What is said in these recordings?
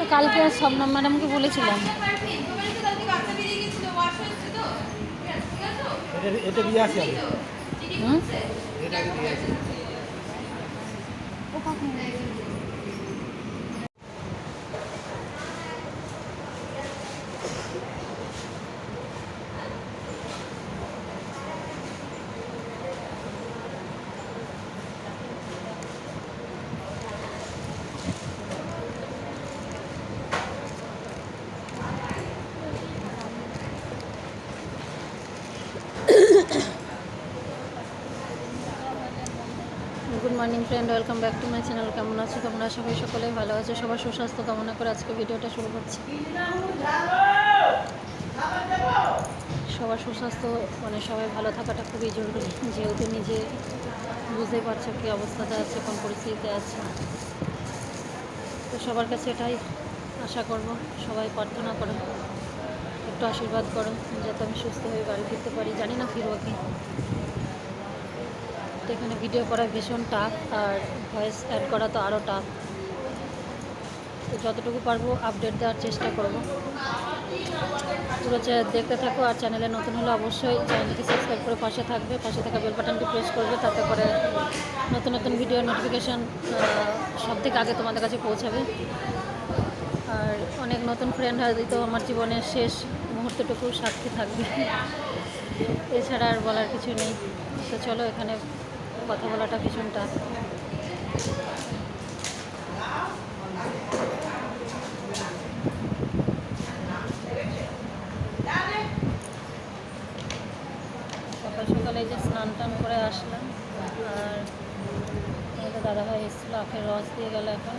তো কালকে আর শবনম ম্যাডামকে বলেছিলাম। হুম? Friend welcome back to my channel কেমন আছো? তোমরা সবাই সকলেই ভালো আছে। সবার সুস্বাস্থ্য কামনা করে আজকে ভিডিওটা শুরু করছি। সবার সুস্বাস্থ্য মানে সবাই ভালো থাকাটা খুবই জরুরি। যেহেতু নিজে বুঝতেই পারছ কী অবস্থাতে আছে, কোন পরিস্থিতিতে আছে। তো সবার কাছে এটাই আশা করব। সবাই প্রার্থনা করো। একটু আশীর্বাদ করো। যাতে আমি সুস্থ হয়ে বাড়ি ফিরতে পারি। জানি না ফিরবো কি। তো এখানে ভিডিও করা ভীষণ টাফ আর ভয়েস অ্যাড করা তো আরও টাফ তো যতটুকু পারব আপডেট দেওয়ার চেষ্টা করব। পুরো দেখতে থাকো আর চ্যানেলে নতুন হলে অবশ্যই চ্যানেলটি সাবস্ক্রাইব করে পাশে থাকবে। পাশে থাকা বেল বাটনটি প্রেস করবে, তাতে করে নতুন নতুন ভিডিও নোটিফিকেশান সব থেকে আগে তোমাদের কাছে পৌঁছাবে। আর অনেক নতুন ফ্রেন্ড হয়তো আমার জীবনের শেষ মুহূর্তটুকু সাক্ষী থাকবে। এছাড়া আর বলার কিছু নেই। তো চলো এখানে কথা বলাটা ভীষণ টাফ সকাল সকালে যে স্নান টান করে আসলাম, আর দাদাভাই এসেছিল, আখের রস দিয়ে গেল এখন।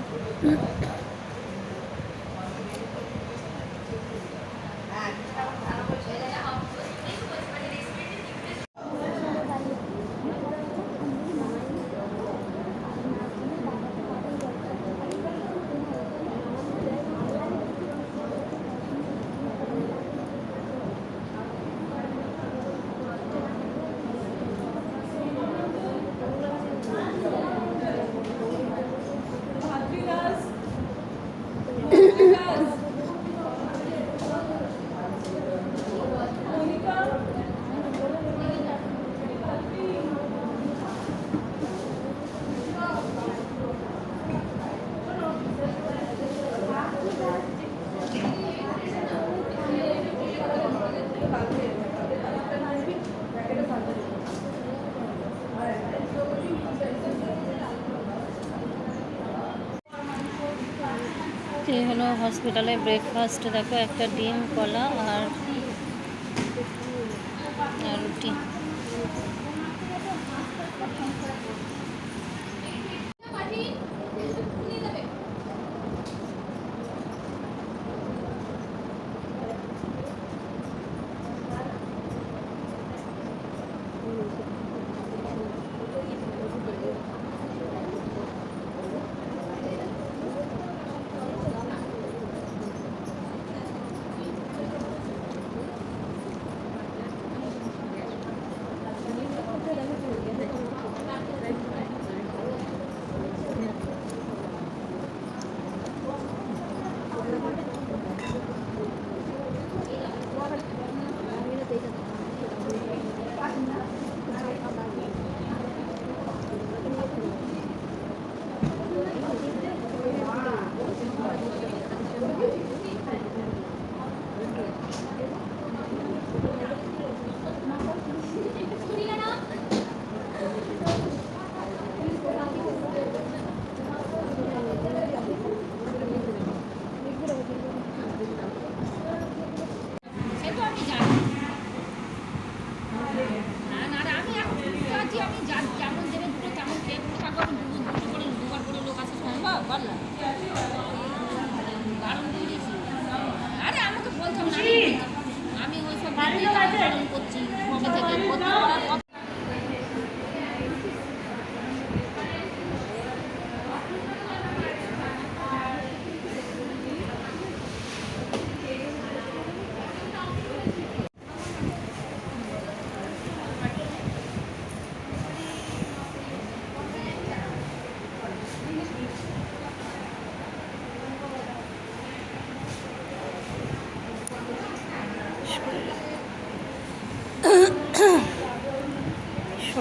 এই হলো হসপিটালে ব্রেকফাস্ট দেখো একটা ডিম কলা আর Bắt.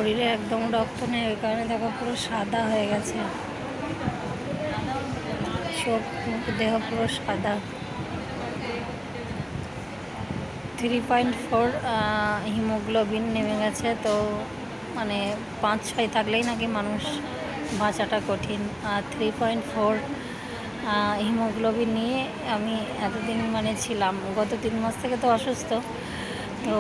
শরীরে একদম রক্ত নেই, ওই কারণে দেখো পুরো সাদা হয়ে গেছে। চোখ, মুখ, দেহ পুরো সাদা। থ্রি পয়েন্ট ফোর হিমোগ্লোবিন নেমে গেছে, তো মানে পাঁচ ছয় থাকলেই নাকি মানুষ বাঁচাটা কঠিন। আর থ্রি পয়েন্ট ফোর হিমোগ্লোবিন নিয়ে আমি এতদিন মানে ছিলাম। গত তিন মাস থেকে তো অসুস্থ। তো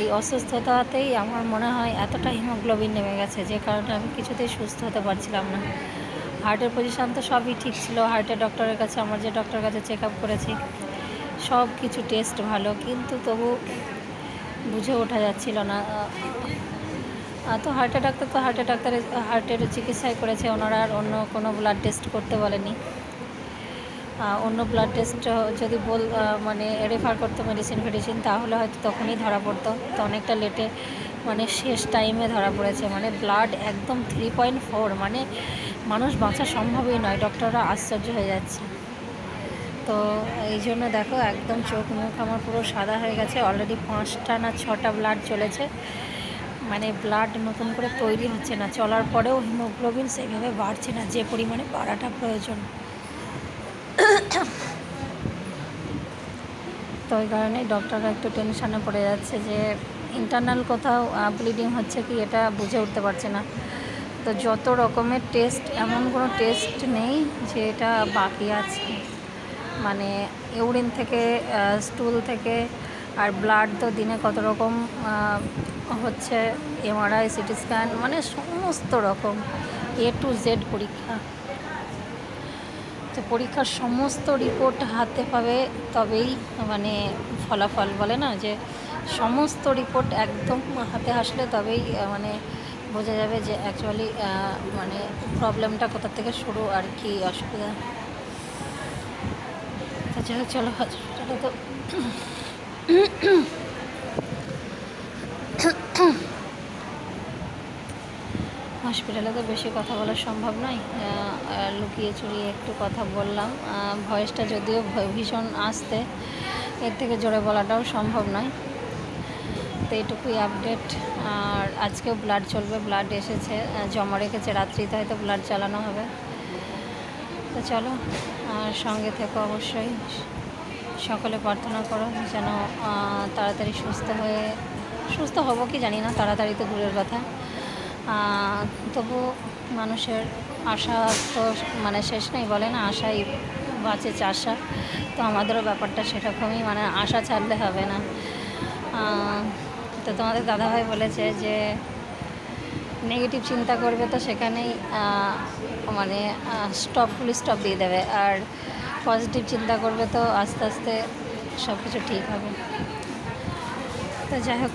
এই অসুস্থতাতেই আমার মনে হয় এতটা হিমোগ্লোবিন নেমে গেছে, যে কারণে আমি কিছুতেই সুস্থ হতে পারছিলাম না। হার্টের পজিশান তো সবই ঠিক ছিল, হার্টের ডক্টরের কাছে, আমার যে ডক্টরের কাছে চেক আপ করেছি সব কিছু টেস্ট ভালো, কিন্তু তবু বুঝে ওঠা যাচ্ছিল না। তো হার্টের ডাক্তার তো হার্টের ডাক্তারের হার্টের চিকিৎসাই করেছে, ওনারা আর অন্য কোনো ব্লাড টেস্ট করতে বলেনি। অন্য ব্লাড টেস্ট যদি বল মানে রেফার করতো মেডিসিন ফেডিসিন, তাহলে হয়তো তখনই ধরা পড়তো। তো অনেকটা লেটে মানে শেষ টাইমে ধরা পড়েছে। মানে ব্লাড একদম থ্রি পয়েন্ট ফোর মানে মানুষ বাঁচা সম্ভবই নয় ডক্টররা আশ্চর্য হয়ে যাচ্ছে। তো এই জন্য দেখো, একদম চোখ মুখ আমার পুরো সাদা হয়ে গেছে। অলরেডি পাঁচটা না ছটা ব্লাড চলেছে। মানে ব্লাড নতুন করে তৈরি হচ্ছে না। চলার পরেও হিমোগ্লোবিন সেইভাবে বাড়ছে না, যে পরিমাণে বাড়াটা প্রয়োজন। তো ওই কারণেই ডক্টররা একটু টেনশানে পড়ে যাচ্ছে যে ইন্টারনাল কোথাও ব্লিডিং হচ্ছে কি এটা বুঝে উঠতে পারছে না। তো যত রকমের টেস্ট এমন কোনো টেস্ট নেই যে এটা বাকি আছে। মানে ইউরিন থেকে স্টুল থেকে আর ব্লাড তো দিনে কত রকম হচ্ছে এমআরআই সিটি স্ক্যান মানে সমস্ত রকম এ টু জেড পরীক্ষা। তো পরীক্ষার সমস্ত রিপোর্ট হাতে পাবে তবেই মানে ফলাফল বলে না যে সমস্ত রিপোর্ট একদম হাতে আসলে তবেই মানে বোঝা যাবে যে অ্যাকচুয়ালি মানে প্রবলেমটা কোথা থেকে শুরু আর কি অসুবিধা। তো যাই হোক, চলো হসপিটালে তো হসপিটালে তো বেশি কথা বলা সম্ভব নয়। লুকিয়ে চুরিয়ে একটু কথা বললাম। ভয়েসটা যদিও ভীষণ আসতে, এর থেকে জোরে বলাটাও সম্ভব নয়। তো এইটুকুই আপডেট আর আজকেও ব্লাড চলবে ব্লাড এসেছে। জমা রেখেছে, রাত্রিতে হয়তো ব্লাড চালানো হবে। তো চলো, আর সঙ্গে থেকো অবশ্যই। সকলে প্রার্থনা করো যেন তাড়াতাড়ি সুস্থ হয়ে, সুস্থ হব কি জানি না, তাড়াতাড়ি তো দূরের কথা। তবু মানুষের আশা তো মানে শেষ নেই বলে না, আশাই বাঁচে চাষা। তো আমাদেরও ব্যাপারটা সেরকমই মানে আশা ছাড়লে হবে না। তো তোমাদের দাদাভাই বলেছে যে নেগেটিভ চিন্তা করবে তো সেখানেই মানে স্টপ ফুল স্টপ দিয়ে দেবে। আর পজিটিভ চিন্তা করবে তো আস্তে আস্তে সব কিছু ঠিক হবে। তো যাই হোক